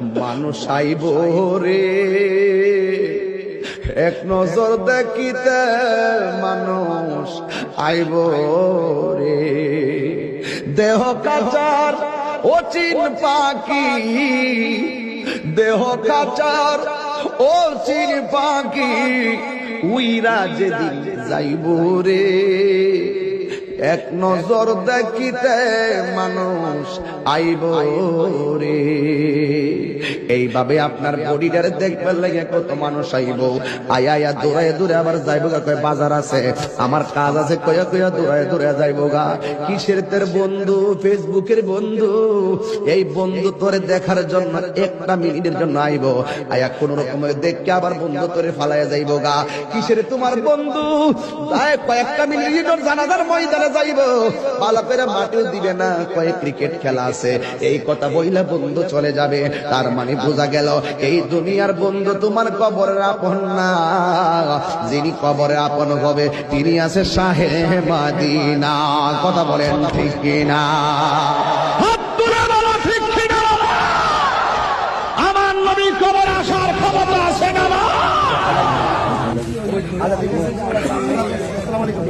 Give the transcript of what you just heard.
মানুষ আইব রে। এক নজর দেখিতে মানুষ আইব রে। দেহ কাচার ও চিন পাখি, দেহ কাচার ও চিন পাখি উইরা যেদিন যাইব রে। এক নজর দেখিতে মানুষ আইব রে। এইভাবে আপনার বডিটারে দেখবার লাগে কত মানুষ আইব। আয়া আয়া দৌড়ায় দূরে আবার যাইব গা, কয় বাজার আছে। আমার কাজ আছে কয়া কয়া দৌড়ায় দৌড়ে যাইব গা। কিসের তোর বন্ধু? ফেসবুকের বন্ধু। এই বন্ধু তোরে দেখার জন্য একটা মিনিটের জন্য আইব। আয়া কোন রকমের দেখকে আবার বন্ধু তোরে ফালাইয়া যাইব গা। কিসের তোমার বন্ধু? কয়েকটা মিনিটের জানাজার ময়দানে যাইব। ভালো করে মাটিও দিবে না কয়েক ক্রিকেট খেলা আছে। এই কথা বইলা বন্ধু চলে যাবে। তার মানে বোঝা গেল এই দুনিয়ার বন্ধু তোমার কবরের আপন না। যিনি কবরের আপন হবে তিনি আছে শাহে মাদিনা। কথা বলেন ঠিক না আসসালামু আলাইকুম।